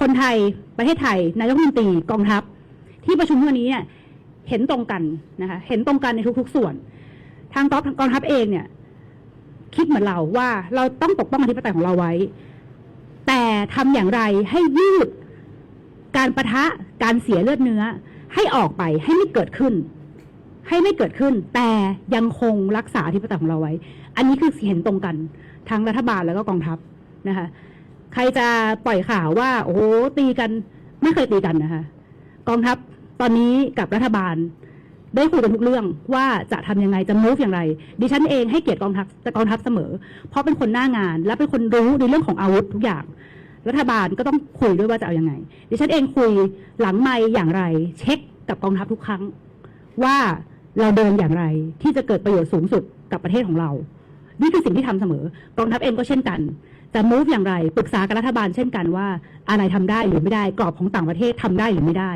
คนไทยประเทศไทยนายกรัฐมนตรีกองทัพ ที่ประชุมวันนี้เนี่ยเห็นตรงกันนะคะเห็นตรงกันในทุก ๆ ส่วน ทางกองกองทัพเองเนี่ย คิดเหมือนเราว่าเราต้องปกป้องอธิปไตยของเราไว้ แต่ทำอย่างไรให้ยืดการประทะการเสียเลือดเนื้อ ให้ออกไปให้ไม่เกิดขึ้น ให้ไม่เกิดขึ้น แต่ยังคงรักษาอธิปไตยของเราไว้ อันนี้คือเห็นตรงกันทั้งรัฐบาลแล้วก็กองทัพนะคะ ใครจะปล่อยข่าวว่า โอ้โหตีกันไม่เคยตีกันนะคะ กองทัพตอนนี้กับรัฐบาล ได้คุยกันทุกเรื่องว่าจะทำยังไงจะ move อย่างไร ดิฉันเองให้เกียรติกองทัพกองทัพเสมอ เพราะเป็นคนหน้างาน และเป็นคนรู้ในเรื่องของอาวุธทุกอย่าง รัฐบาลก็ต้องคุยด้วยว่าจะเอาอยัางไง ดิฉันเองคุยหลังไม่อย่างไร เช็คกับกองทัพทุกครั้ง ว่าเราเดินอย่างไรที่จะเกิดประโยชน์สูงสุดกับประเทศของเรา นี่คือสิ่งที่ทำเสมอกองทัพเองก็เช่นกันจะ move อย่างไรปรึกษากับรัฐบาลเช่นกันว่า อะไรทำได้หรือไม่ได้กรอบของต่างประเทศทำได้หรือไม่ได้